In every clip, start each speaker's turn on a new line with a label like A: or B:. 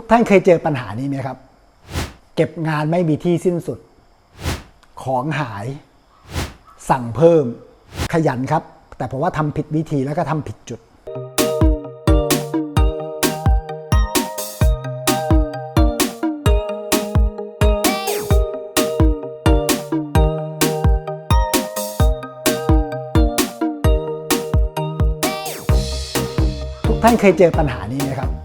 A: ทุกท่านเคยเจอปัญหานี้ไหมครับ เก็บงานไม่มีที่สิ้นสุด ของหาย สั่งเพิ่ม ขยันครับ แต่ผมว่าทำผิดวิธีแล้วก็ทำผิดจุด ทุกท่านเคยเจอปัญหานี้ไหมครับ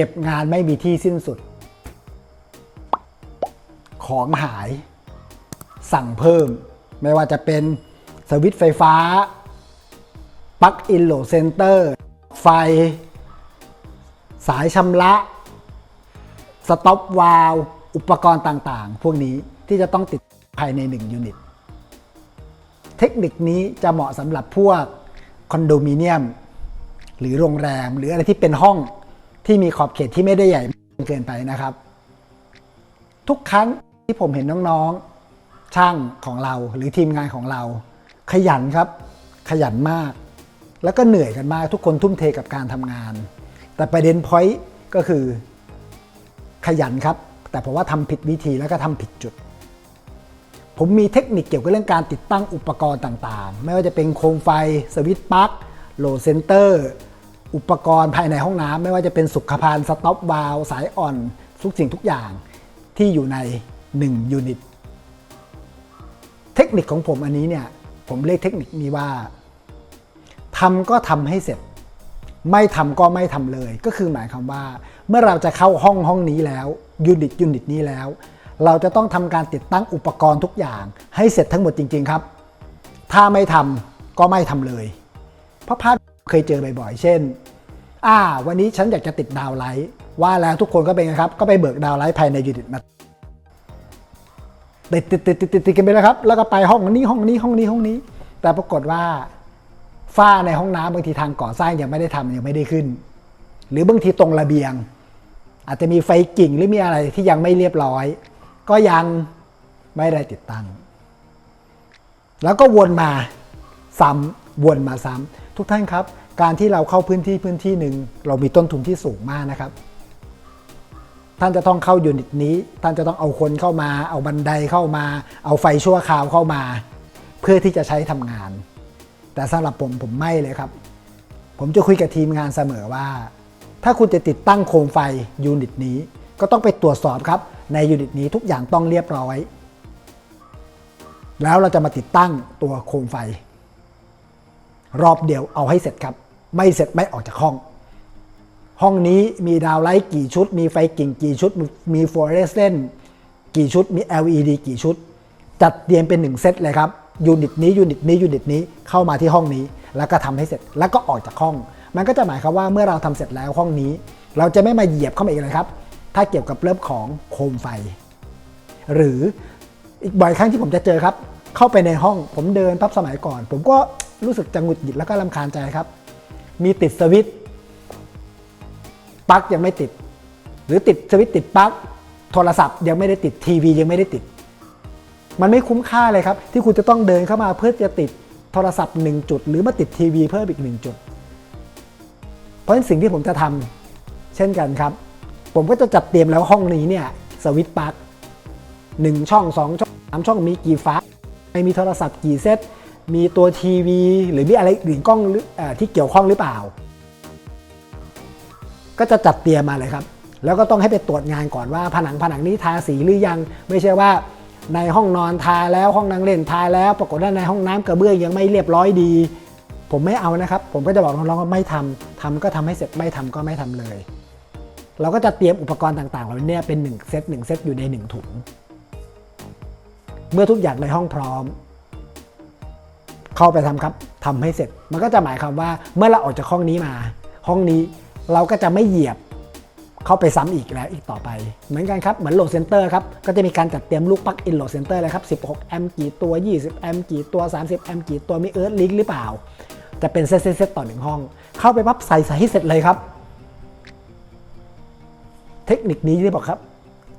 A: เก็บงานไม่มีที่สิ้นสุด ของหาย สั่งเพิ่ม ไม่ว่าจะเป็นสวิตช์ไฟฟ้าปลั๊กอินโหลดเซนเตอร์ ไฟ สายชำระ สต็อปวาลวอุปกรณ์ต่างๆ พวกนี้ที่จะต้องติดภายใน 1 ยูนิต เทคนิคนี้จะเหมาะสำหรับพวกคอนโดมิเนียม หรือโรงแรม หรืออะไรที่เป็นห้อง ที่มีขอบเขตที่ไม่ได้ใหญ่เกินไปนะครับ ทุกครั้งที่ผมเห็นน้องๆ ช่างของเราหรือทีมงานของเรา ขยันครับ ขยันมาก แล้วก็เหนื่อยกันมาก ทุกคนทุ่มเทกับการทำงาน แต่ประเด็นพอยต์ก็คือขยันครับ แต่ผมว่าทำผิดวิธีแล้วก็ทำผิดจุด ผมมีเทคนิคเกี่ยวกับเรื่องการติดตั้งอุปกรณ์ต่างๆ ไม่ว่าจะเป็นโคมไฟ สวิตช์ปลั๊กโหลดเซนเตอร์ อุปกรณ์ภายในห้องน้ำไม่ว่าจะเป็นสุขภัณฑ์สต็อปวาลวสายอ่อน ทุกสิ่งทุกอย่างที่อยู่ใน 1 ยูนิต เทคนิคของผมอันนี้เนี่ย ผมเรียกเทคนิคนี้ว่าทำก็ทำให้เสร็จ ไม่ทำก็ไม่ทำเลย ก็คือหมายความว่า เมื่อเราจะเข้าห้องห้องนี้แล้วยูนิตยูนิตนี้แล้ว เราจะต้องทำการติดตั้งอุปกรณ์ทุกอย่าง ให้เสร็จทั้งหมดจริง ๆ ครับ ถ้าไม่ทำก็ไม่ทำเลย เพราะพลาด เคยเจอบ่อยๆ เช่น อ่า วันนี้ฉันอยากจะติดดาวไลท์ ว่าแล้วทุกคนก็เป็นไงครับ ก็ไปเบิกดาวไลท์ภายในยูนิตมาติดติดติดติดติดติดกันไปแล้วครับ แล้วก็ไปห้องนี้ห้องนี้ห้องนี้ห้องนี้ แต่ปรากฏว่าฝ้าในห้องน้ำบางทีทางก่อสร้างยังไม่ได้ทำยังไม่ได้ขึ้น หรือบางทีตรงระเบียง อาจจะมีไฟกิ่งหรือมีอะไรที่ยังไม่เรียบร้อย ก็ยังไม่ได้ติดตั้ง แล้วก็วนมาซ้ำวนมาซ้ำ ทุกท่านครับ การที่เราเข้าพื้นที่พื้นที่หนึ่งเรามีต้นทุนที่สูงมากนะครับ ท่านจะต้องเข้ายูนิตนี้ ท่านจะต้องเอาคนเข้ามา เอาบันไดเข้ามา เอาไฟชั่วคราวเข้ามา เพื่อที่จะใช้ทำงาน แต่สำหรับผมผมไม่เลยครับ ผมจะคุยกับทีมงานเสมอว่า ถ้าคุณจะติดตั้งโคมไฟยูนิตนี้ ก็ต้องไปตรวจสอบครับ ในยูนิตนี้ทุกอย่างต้องเรียบร้อย แล้วเราจะมาติดตั้งตัวโคมไฟ รอบเดียวเอาให้เสร็จครับ ไม่เสร็จไม่ออกจากห้อง ห้องนี้มีดาวไลท์กี่ชุด มีไฟกิ่งกี่ชุด มีฟลูออเรสเซนต์กี่ชุด มี LED กี่ชุด จัดเตรียมเป็นหนึ่งเซตเลยครับยูนิตนี้ยูนิตนี้ยูนิตนี้เข้ามาที่ห้องนี้ แล้วก็ทำให้เสร็จแล้วก็ออกจากห้อง มันก็จะหมายความว่าเมื่อเราทำเสร็จแล้วห้องนี้ เราจะไม่มาเหยียบเข้ามาอีกเลยครับ ถ้าเกี่ยวกับเรื่องของโคมไฟ หรืออีกบ่อยครั้งที่ผมจะเจอครับ เข้าไปในห้องผมเดินปั๊บสมัยก่อน ผมก็ รู้สึกจะหงุดหงิดแล้วก็ลำคาญใจครับ มีติดสวิตช์ปลั๊กยังไม่ติด หรือติดสวิตช์ติดปลั๊กโทรศัพท์ยังไม่ได้ติดทีวียังไม่ได้ติด มันไม่คุ้มค่าเลยครับ ที่คุณจะต้องเดินเข้ามาเพื่อจะติดโทรศัพท์หนึ่งจุด หรือมาติดทีวีเพิ่มอีกหนึ่งจุด เพราะฉะนั้นสิ่งที่ผมจะทำเช่นกันครับ ผมก็จะจัดเตรียมแล้วห้องนี้เนี่ยสวิตช์ปลั๊กหนึ่งช่องสองช่องสามช่องมีกี่ฟ้าไม่มีโทรศัพท์กี่เซต มีตัวทีวี หรือมีอะไรอื่นกล้องอที่เกี่ยวข้องหรือเปล่า ก็จะจัดเตรียมมาเลยครับ แล้วก็ต้องให้ไปตรวจงานก่อนว่าผนังผนังนี้ทาสีหรือยัง ไม่ใช่ว่าในห้องนอนทาแล้วห้องนั่งเล่นทาแล้ว ปรากฏว่าในห้องน้ำกระเบื้องยังไม่เรียบร้อยดี ผมไม่เอานะครับ ผมก็จะบอกน้องๆว่าไม่ทำทำก็ทำให้เสร็จไม่ทำก็ไม่ทำเลย เราก็จะเตรียมอุปกรณ์ต่างๆเหล่านี้เป็น1เซต1เซตอยู่ใน 1 ถุง เมื่อทุกอย่างในห้องพร้อม เข้าไปทำครับทำให้เสร็จ มันก็จะหมายความว่าเมื่อเราออกจากห้องนี้มา ห้องนี้เราก็จะไม่เหยียบเข้าไปซ้ำอีกแล้วอีกต่อไป เหมือนกันครับ เหมือนโหลดเซนเตอร์ครับ ก็จะมีการจัดเตรียมลูกปลั๊กอินโหลดเซนเตอร์เลยครับ 16 แอมป์กี่ตัว 20 แอมป์กี่ตัว 30 แอมป์กี่ตัวมีเอิร์ธลิงหรือเปล่า จะเป็นเซตเซตต่อหนึ่งห้อง เข้าไปปั๊บใส่ใส่ให้เสร็จเลยครับ เทคนิคนี้ที่บอกครับ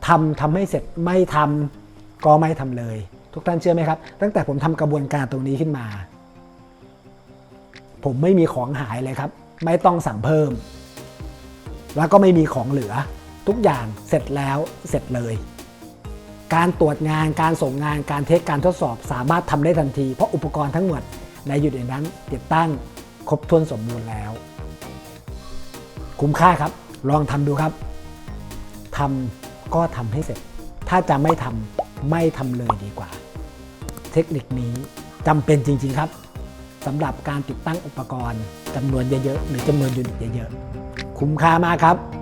A: ทำทำให้เสร็จไม่ทำก็ไม่ทำเลย ทุกท่านเชื่อไหมครับ ตั้งแต่ผมทำกระบวนการตรงนี้ขึ้นมา ผมไม่มีของหายเลยครับ ไม่ต้องสั่งเพิ่ม แล้วก็ไม่มีของเหลือ ทุกอย่างเสร็จแล้วเสร็จเลย การตรวจงานการส่งงานการเทคการทดสอบสามารถทำได้ทันที เพราะอุปกรณ์ทั้งหมดในอยู่ในนั้น ติดตั้งครบถ้วนสมบูรณ์แล้ว คุ้มค่าครับ ลองทำดูครับทำก็ทำให้เสร็จ ถ้าจะไม่ทำ ไม่ทำเลยดีกว่า เทคนิคนี้จำเป็นจริง ๆ ครับสำหรับการติดตั้งอุปกรณ์จำนวนเยอะๆหรือจำนวนยูนิตเยอะๆ คุ้มค่ามากครับ